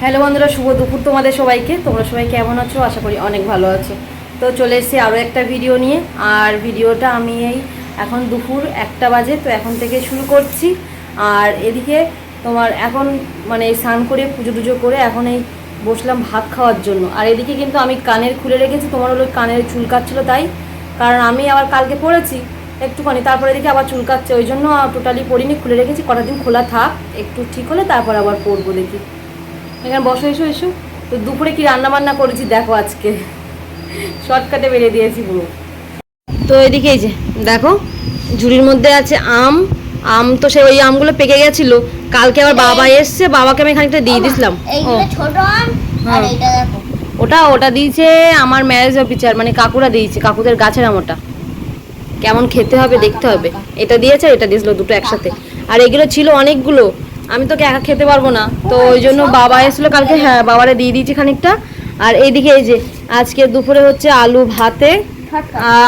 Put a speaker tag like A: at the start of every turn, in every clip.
A: Hello বন্ধুরা, শুভ দুপুর তোমাদের সবাইকে। তোমরা সবাই কেমন আছো? আশা করি অনেক ভালো আছো। তো চলে এসেছি আরও একটা ভিডিও নিয়ে। আর ভিডিওটা আমি এই এখন দুপুর একটা বাজে, তো এখন থেকে শুরু করছি। আর এদিকে তোমার এখন মানে স্নান করে, পুজো টুজো করে এখন এই বসলাম ভাত খাওয়ার জন্য। আর এদিকে কিন্তু আমি কানের খুলে রেখেছি, তোমার হলো কানের চুল কাটছিলো তাই। কারণ আমি আবার কালকে পড়েছি একটুখানি, তারপরে এদিকে আবার চুল কাটছে, ওই জন্য টোটালি পড়িনি, খুলে রেখেছি, কটা দিন খোলা থাক, একটু ঠিক হলে তারপর আবার পরবো দেখি। এখানে বসো এসো এসো। তো দুপুরে কি রান্না বান্না করেছি দেখো আজকে। শর্টকাটে বেরিয়ে দিয়েছি পুরো। তো এদিকে এই যে দেখো ঝুড়ির মধ্যে আছে আম। আম তো সে ওই আমগুলো পেকে গেছিল। কালকে আবার বাবা এসছে বাবাকে আমি খানিকটা দিয়ে
B: আর
A: হ্যাঁ। ওটা ওটা দিয়েছে আমার ম্যারেজ অফিসার মানে কাকুরা দিয়েছে কাকুদের গাছের আম ওটা। কেমন খেতে হবে দেখতে হবে। এটা দিয়েছে এটা দিয়েছিল দুটো একসাথে। আর এগুলো ছিল অনেকগুলো। আমি তোকে একা খেতে পারব না। তো ওই জন্য বাবা এসেছিল কালকে হ্যাঁ বাবারে দিয়ে দিয়েছি খানিকটা। আর এইদিকে এই যে, আজকে দুপুরে হচ্ছে আলু ভাতে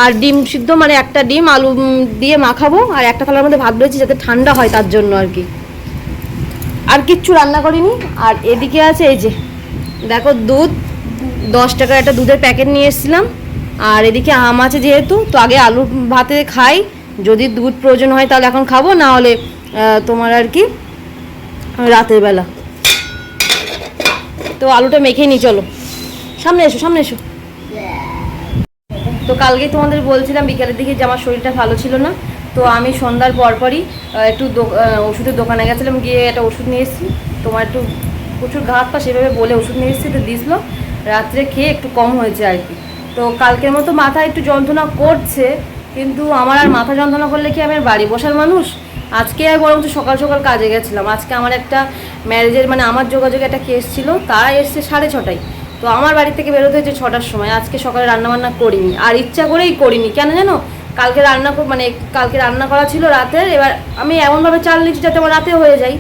A: আর ডিম সিদ্ধ মানে একটা ডিম, আলু দিয়ে মাখাবো, আর একটা থালার মধ্যে ভাত রয়েছে যাতে ঠান্ডা হয় তার জন্য আর কি। আর কিচ্ছু রান্না করিনি। আর এদিকে আছে এই যে, দেখো দুধ, দশ টাকার একটা দুধের প্যাকেট নিয়ে এসেছিলাম। আর এদিকে আম আছে যেহেতু, তো আগে আলু ভাতে খাই। যদি দুধ প্রয়োজন হয় তাহলে এখন খাব, না হলে তোমার আর কি রাতের বেলা। তো আলুটা মেখে নিই চলো। সামনে এসো সামনে এসো। তো কালকে তোমাদের বলছিলাম, বিকালের দিকে যে আমার শরীরটা ভালো ছিল না, তো আমি সন্ধ্যার পরপরই একটু ওষুধের দোকানে গেছিলাম, গিয়ে একটা ওষুধ নিয়ে এসেছি। তোমার একটু প্রচুর ঘাত পা সেভাবে বলে ওষুধ নিয়ে এসেছি, তো দিয়েছিল রাত্রে খেয়ে একটু কম হয়েছে আর কি। তো কালকের মতো মাথা একটু যন্ত্রণা করছে, কিন্তু আমার আর মাথা যন্ত্রণা করলে কি আমি বাড়ি বসার মানুষ? আজকে আর বরঞ্চ সকাল সকাল কাজে গেছিলাম। আজকে আমার একটা ম্যারেজের মানে আমার যোগাযোগে একটা কেস ছিল, তারা এসছে সাড়ে ছটায়। তো আমার বাড়ি থেকে বেরোতে হয়েছে ছটার সময়। আজকে সকালে রান্নাবান্না করিনি। আর ইচ্ছা করেই করিনি। কেন জানো? কালকে রান্না মানে কালকে রান্না করা ছিল রাতের। এবার আমি এমনভাবে চাল নিচ্ছি যাতে আমার রাতে হয়ে যায়।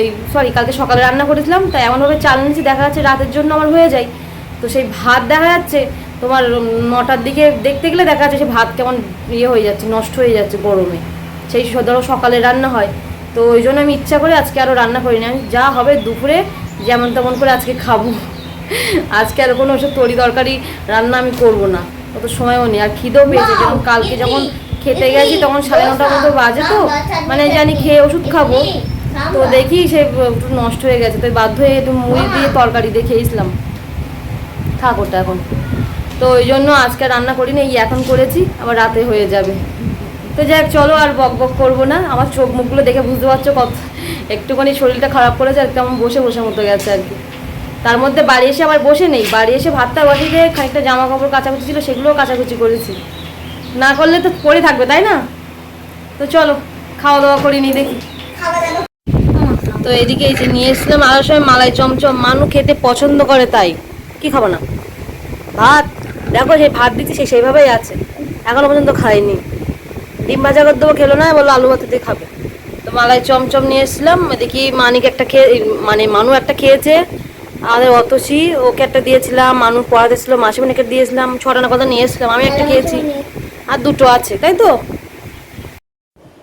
A: এই সরি কালকে সকালে রান্না করেছিলাম, তাই এমনভাবে চাল নিচ্ছি দেখা যাচ্ছে রাতের জন্য আমার হয়ে যায়। তো সেই ভাত দেখা যাচ্ছে, তোমার নটার দিকে দেখতে গেলে দেখা যাচ্ছে সে ভাত কেমন ইয়ে হয়ে যাচ্ছে, নষ্ট হয়ে যাচ্ছে গরমে। সেই ধরো সকালে রান্না হয়। তো ওই জন্য আমি ইচ্ছা করে আজকে আরও রান্না করিনি। আমি যা হবে দুপুরে যেমন তেমন করে আজকে খাব। আজকে আর কোনো ওসব তরি তরকারি রান্না আমি করব না। অত সময়ও নেই। আর খিদেও পেয়েছে। যেমন কালকে যখন খেতে গেছি তখন সাড়ে নটার মতো বাজে তো। মানে জানি খেয়ে ওষুধ খাব। তো দেখি সে একটু নষ্ট হয়ে গেছে। তো বাধ্য হয়ে একটু মুড়ি দিয়ে তরকারি দিয়ে খেয়েছিলাম। থাক ওটা এখন। তো ওই জন্য আজকে রান্না করিনি। এই এখন করেছি। আবার রাতে হয়ে যাবে। তো যাক চলো আর বক বক করব না। আমার চোখ মুখগুলো দেখে বুঝতে পারছ কত একটুখানি শরীরটা খারাপ করেছে আর কেমন বসে বসে মতো গেছে আর কি। তার মধ্যে বাড়ি এসে আবার বসে নেই। বাড়ি এসে ভাতটা দিয়ে খানিকটা জামা কাপড় কাচাকুচি ছিল, সেগুলোও কাচাকুচি করেছি। না করলে তো পড়ে থাকবে, তাই না? তো চলো, খাওয়া দাওয়া করে নি দেখি। তো এদিকে এই যে নিয়ে এসেছিলাম আসার সময় মালাই চমচম। মানু খেতে পছন্দ করে তাই। কি খাব না? ভাত। দেখো সেই ভাত দিচ্ছি সে সেইভাবেই আছে। এখনও পর্যন্ত খাইনি। ডিম ভাজা করে দেবো, খেলো না বলল আলু ভাতে দিয়ে খাবে। তো মালাই চমচম নিয়ে এসেছিলাম দেখি মানিক একটা খেয়ে মানে মানু একটা খেয়েছে, আর অতসি ওকে একটা দিয়েছিলাম, মানু পড়াতে ছিল মাসিমণিকে দিয়েছিলাম, ছটা না কথা নিয়ে এসেছিলাম, আমি একটা খেয়েছি, আর দুটো আছে, তাই তো?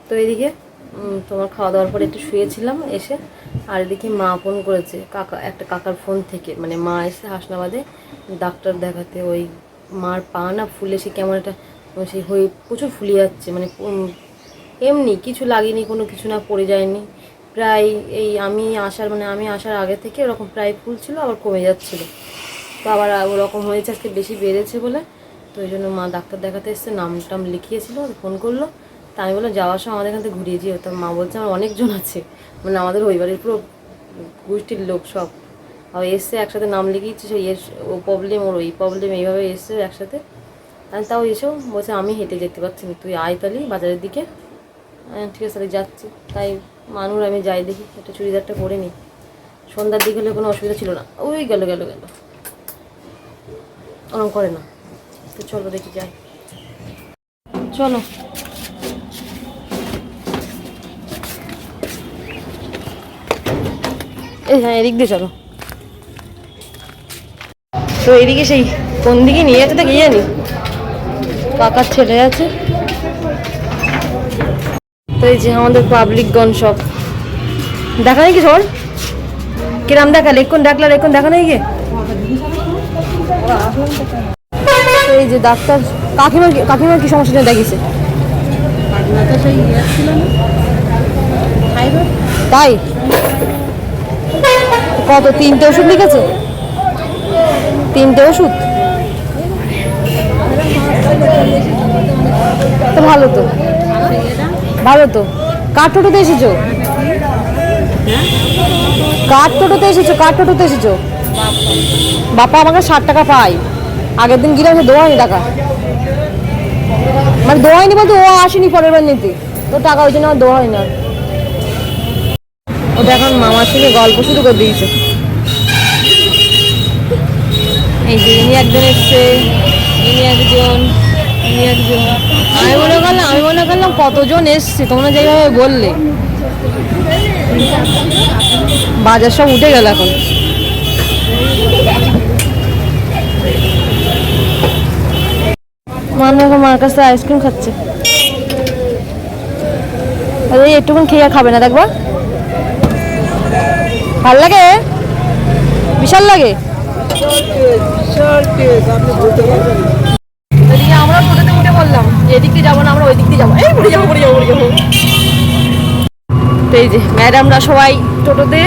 A: তো এদিকে তোমার খাওয়া দাওয়ার পরে একটু শুয়েছিলাম এসে, আর এদিকে মা ফোন করেছে, কাকা, একটা কাকার ফোন থেকে মানে মা এসে হাসনাবাদে ডাক্তার দেখাতে, ওই মার পা না ফুলে সে কেমন একটা সেই হয়ে প্রচুর ফুলে যাচ্ছে মানে এমনি কিছু লাগেনি, কোনো কিছু না পড়ে যায়নি। প্রায় এই আমি আসার মানে আমি আসার আগে থেকে ওরকম প্রায় ফুল ছিল, আবার কমে যাচ্ছিল। তো আবার ওরকম হয়েছে আজকে বেশি বেড়েছে বলে, তো ওই জন্য মা ডাক্তার দেখাতে এসছে, নাম টাম লিখিয়েছিল ফোন করল। তা আমি বললাম, যাওয়ার সময় আমাদের এখান থেকে ঘুরিয়ে যেও। তা মা বলছে, আমার অনেকজন আছে মানে আমাদের ওই বাড়ির পুরো গোষ্ঠীর লোক সব। আর এসছে একসাথে নাম লিখিয়েছে সেই এস ও প্রবলেম ওর ওই প্রবলেম এইভাবে এসছে একসাথে। আমি তাও এসো, বলছে আমি হেঁটে যেতে পারছি না। তুই আয় তাহলে বাজারের দিকে। আমি ঠিক আছে, তাহলে যাচ্ছি। তাই মানুষ আমি যাই দেখি, একটা চুড়িদারটা পরে নিই সন্ধ্যার দিকে হলে কোনো অসুবিধা ছিল না। ওই গেল গেল গেল। ওরকম করে না। তো চলো দেখি, যাই। চলো। এই হ্যাঁ এদিক দিয়ে চলো। তো এদিকে সেই কোন দিকে নিয়ে যেতে তো গিয়ে নি কাকার ছেলে আছে। তো এই যে আমাদের পাবলিকগণ সব। দেখা নাকি সর কিরাম দেখালে? এক্ষুন ডাকলার এক্ষুন দেখা তো এই যে ডাক্তার কাকিমা কাকিমার কি সমস্যা নিয়ে দেখিয়েছে তাই? কত, তিনটে ওষুধ লিখেছে? তিনটে ওষুধ? ভালো তো? ভালো তো? কার টোটোতে এসেছ? কার টোটোতে এসেছ? কার টোটোতে এসেছ? বাপা আমাকে ষাট টাকা পাই আগের দিন গিয়ে সে দোয়ানি টাকা। মানে দোয়াইনি বলতে ও আসেনি পরের বার নিতে। তো টাকা ওই জন্য আমার দোয়া হয় না ওটা এখন মামার সঙ্গে গল্প শুরু করে দিয়েছে। এই যে ইনি একজন এসছে, ইনি একজন আমি মনে করলাম, আমি মনে করলাম কতজন এসছে, তোমরা যেভাবে বললে। বাজার সব উঠে গেল এখন। মানুষ মার কাছে আইসক্রিম খাচ্ছে। আরে একটুকুন খেয়ে খাবে না দেখবা ভালো লাগে? বিশাল লাগে? এদিকে আমরা টোটোতে উঠে পড়লাম? যে এদিক দিয়ে যাব না আমরা ওই দিক দিয়ে যাব। এই পড়ে যাব পড়ে যাব পড়ে যাব। এই যে ম্যাডামরা সবাই টোটোতে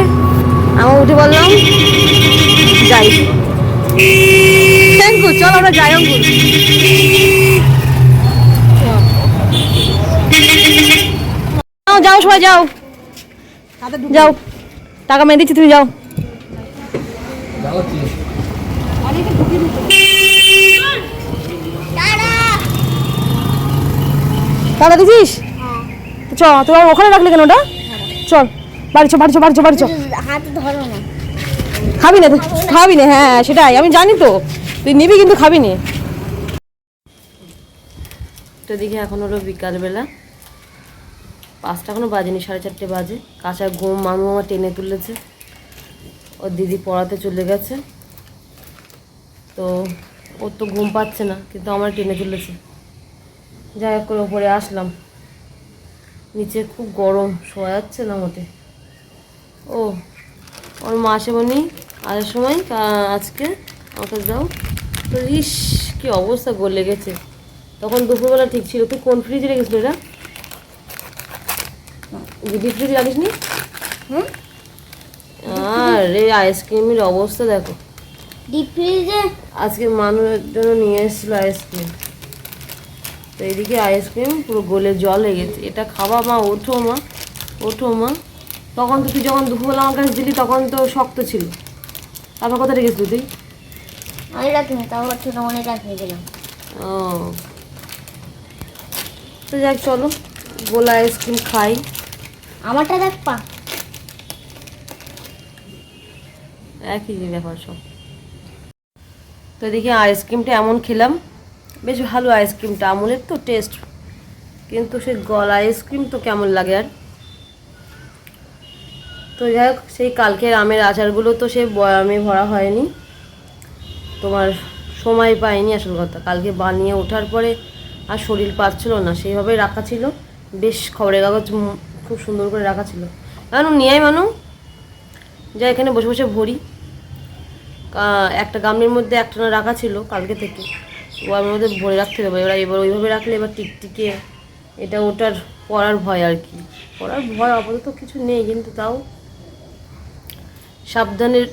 A: আমরা উঠে পড়লাম। যাই। থ্যাংক ইউ চল আমরা যাই অঙ্কুর। যাও, সবাই যাও। যাও। টাকা মেরে দিচ্ছি তুমি যাও। টাকা দিছিস তো চ তোমার ওখানে রাখলে কেন ওটা? চল বাড়ি চ বাড়ি চ বাড়ি চ বাড়ি চ।
B: হাতে ধরো না।
A: খাবি না তো? খাবি না হ্যাঁ সেটাই আমি জানি তো। তুই নিবি কিন্তু খাবি না। তো দেখি এখন হলো বিকালবেলা। পাঁচটা এখনও বাজেনি সাড়ে চারটে বাজে। কাঁচা ঘুম মামু আমার টেনে তুলেছে। ওর দিদি পড়াতে চলে গেছে। তো ওর তো ঘুম পাচ্ছে না কিন্তু আমার টেনে তুলেছে। যাই হোক করে ওপরে আসলাম। নিচে খুব গরম শোয়া যাচ্ছে না মোটে। ও ওর মা আসে বনি আসার সময় আজকে আমাকে দাও। তো ইস কি অবস্থা গলে গেছে তখন দুপুরবেলা ঠিক ছিল। তুই কোন ফ্রিজে রেখেছিল এটা দিদি ফ্রিজে রাখিস নি আরে আইসক্রিমের অবস্থা দেখো।
B: ডিপ ফ্রিজে
A: আজকে মানুষের জন্য নিয়ে এসেছিল আইসক্রিম তো এইদিকে আইসক্রিম পুরো গলে জল হয়ে গেছে। এটা খাওয়া মা ওঠো মা ওঠো মা। তখন তো তুই যখন দুপুরবেলা আমার কাছে দিলি তখন তো শক্ত ছিল। তারপর কোথায় রেখেছিলি তুই?
B: আমি রাখিনি তারপর ছোট মনে রাখিয়ে দিলাম
A: ও। তো যাক চলো। গোলা আইসক্রিম খাই।
B: আমারটা দেখ পা।
A: একই ব্যাপার সব। তো দেখি আইসক্রিমটা এমন খেলাম বেশ ভালো আইসক্রিমটা আমুলের তো টেস্ট কিন্তু সে গলা আইসক্রিম তো কেমন লাগে আর? তো যাই হোক, সেই কালকের আমের আচারগুলো তো সে বয়ামে ভরা হয়নি। তোমার সময় পাইনি আসল কথা। কালকে বানিয়ে ওঠার পরে আর শরীর পাচ্ছিল না সেইভাবে রাখা ছিল। বেশ খবরের কাগজ খুব সুন্দর করে রাখা ছিল। মানু নিয়ে মানু। যা এখানে বসে বসে ভরি। একটা গামলির মধ্যে একটা না রাখা ছিল কালকে থেকে। ওর মধ্যে ভরে রাখতে হবে এবার এবার ওইভাবে রাখলে এবার টিকটিকে এটা ওটার পড়ার ভয় আর কি। পড়ার ভয় আপাতত কিছু নেই, কিন্তু তাও সাবধানের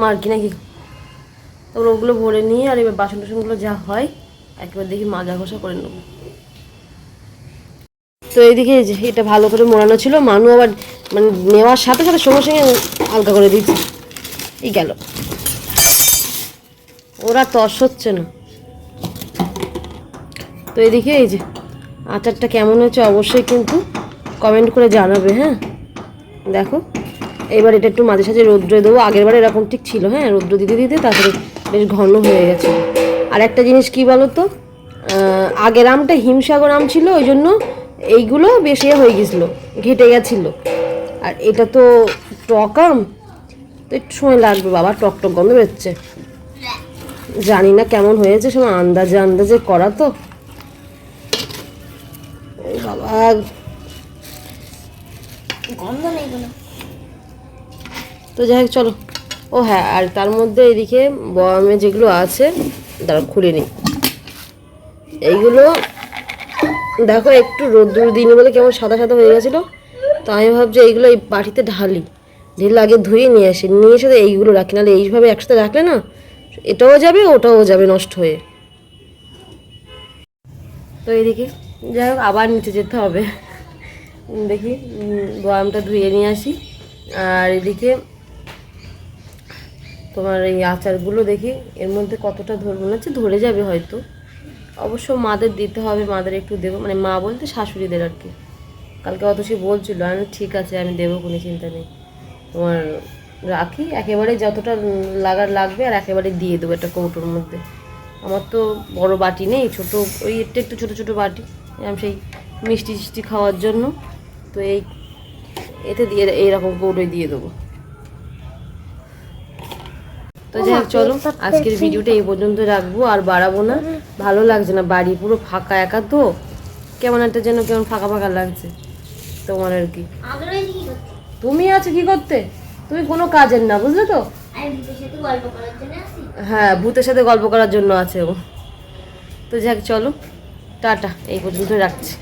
A: মার কি নাকি? তারপর ওগুলো ভরে নিয়ে আর এবার বাসন টাসনগুলো যা হয়, একবার দেখি মাজা ঘষা করে নেব। তো এইদিকে এটা ভালো করে মোড়ানো ছিল, মানু আবার মানে নেওয়ার সাথে সাথে সঙ্গে সঙ্গে হালকা করে দিচ্ছে এই গেল। ওরা তস হচ্ছে না। তো এদিকে এই যে আচারটা কেমন হয়েছে অবশ্যই কিন্তু কমেন্ট করে জানাবে হ্যাঁ? দেখো, এবার এটা একটু মাঝে সাঝে রৌদ্রে দেবো। আগের বার এরকম ঠিক ছিল হ্যাঁ? রৌদ্র দিতে দিতে তারপরে বেশ ঘন হয়ে গেছে। আর একটা জিনিস কি বলো তো আগের আমটা হিমসাগর আম ছিল, ওই জন্য এইগুলো বেশ ইয়ে হয়ে গেছিল, ঘেটে গেছিল। আর এটা তো টক আম? তো একটু সময় লাগবে, বাবা, টক টক গন্ধ বেরোচ্ছে। জানি না কেমন হয়েছে সময় আন্দাজে আন্দাজে করা তো। বাবা
B: গন্ধ নেই কোনো।
A: তো যাই হোক চলো। ও হ্যাঁ আর তার মধ্যে এদিকে বয়ামে যেগুলো আছে দাঁড়া খুলে নিই। এইগুলো দেখো একটু রোদ্দুর দিন বলে কেমন সাদা সাদা হয়ে গেছিল। তো আমি ভাবছি এইগুলো এই বাটিতে ঢালি। ঢেলে আগে ধুয়ে নিয়ে আসি। নিয়ে এসে এইগুলো রাখি নাহলে এইভাবে একসাথে রাখলে না এটাও যাবে ওটাও যাবে নষ্ট হয়ে। তো এদিকে যাই হোক, আবার নিচে যেতে হবে। দেখি বয়ামটা ধুয়ে নিয়ে আসি। আর এদিকে তোমার এই আচারগুলো দেখি, এর মধ্যে কতটা ধরবো না হচ্ছে ধরে যাবে হয়তো। অবশ্য মাদের দিতে হবে, মাদের একটু দেবো মানে মা বলতে শাশুড়িদের আর কি। কালকে অত সে বলছিল, আমি ঠিক আছে, আমি দেবো, কোনো চিন্তা নেই। তোমার রাখি, একেবারে যতটা লাগার লাগবে, আর একেবারে দিয়ে দেবো একটা কৌটোর মধ্যে। আমার তো বড় বাটি নেই, ছোট, ওই একটু একটু ছোটো ছোটো বাটি। আমি সেই মিষ্টি টিষ্টি খাওয়ার জন্য। তো এই এতে দিয়ে এইরকম কৌটোয় দিয়ে দেবো। তো যাই হোক চলো আজকের ভিডিওটা এই পর্যন্ত রাখব আর বাড়াবো না। ভালো লাগছে না বাড়ি পুরো ফাঁকা একা তো। কেমন একটা যেন কেমন ফাঁকা ফাঁকা লাগছে তোমার আর কি। তুমি আছো কি করতে? তুমি কোনো কাজের না বুঝলে তো? হ্যাঁ ভূতের সাথে গল্প করার জন্য আছে ও। তো যাক চলো। টাটা এই পর্যন্ত রাখছি।